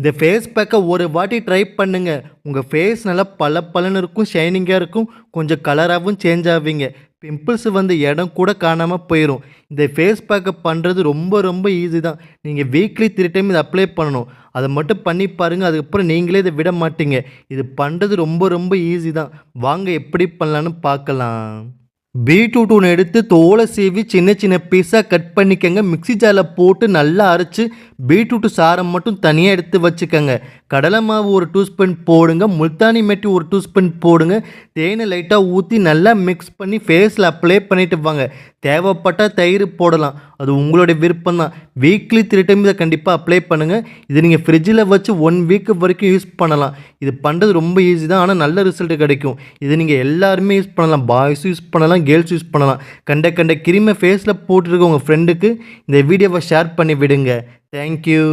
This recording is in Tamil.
இந்த ஃபேஸ் பேக்கை ஒரு வாட்டி ட்ரை பண்ணுங்க. உங்கள் ஃபேஸ் நல்லா பல பலன்னு இருக்கும் ஷைனிங்காக இருக்கும். கொஞ்சம் கலராகவும் சேஞ்ச் ஆவீங்க. பிம்பிள்ஸ் வந்து இடம் கூட காணாமல் போயிடும் இந்த ஃபேஸ் பேக்கை பண்ணுறது ரொம்ப ரொம்ப ஈஸி தான். நீங்கள் வீக்லி த்ரீ டைம் இதை அப்ளை பண்ணணும். அதை மட்டும் பண்ணி பாருங்கள் அதுக்கப்புறம் நீங்களே இதை விட மாட்டீங்க. இது பண்ணுறது ரொம்ப ரொம்ப ஈஸி தான். வாங்க எப்படி பண்ணலான்னு பார்க்கலாம். பீட்ரூட் ஒன்று எடுத்து தோலை சீவி சின்ன சின்ன பீஸாக கட் பண்ணிக்கங்க. மிக்ஸி ஜாரில் போட்டு நல்லா அரைச்சி பீட்ரூட்டு சாரம் மட்டும் தனியாக எடுத்து வச்சுக்கோங்க. கடலை மாவு ஒரு டூ ஸ்பூன் போடுங்க முல்தானி மெட்டி ஒரு டூ ஸ்பூன் போடுங்க. தேனை லைட்டாக ஊற்றி நல்லா மிக்ஸ் பண்ணி ஃபேஸில் அப்ளை பண்ணிட்டு வாங்க. தேவைப்பட்டால் தயிர் போடலாம். அது உங்களுடைய விருப்பம் தான் வீக்லி த்ரீ டைம் இதை கண்டிப்பாக அப்ளை பண்ணுங்கள் இது நீங்கள் ஃப்ரிட்ஜில் வச்சு ஒன் வீக் வரைக்கும் யூஸ் பண்ணலாம். இது பண்ணுறது ரொம்ப ஈஸி தான். ஆனால் நல்ல ரிசல்ட் கிடைக்கும். இது நீங்கள் எல்லாருமே யூஸ் பண்ணலாம். பாய்ஸும் யூஸ் பண்ணலாம். கேர்ள்ஸ் யூஸ் பண்ணலாம். கண்ட கண்ட கிருமை ஃபேஸில் போட்டுருக்க உங்கள் ஃப்ரெண்டுக்கு இந்த வீடியோவை ஷேர் பண்ணி விடுங்க. தேங்க்யூ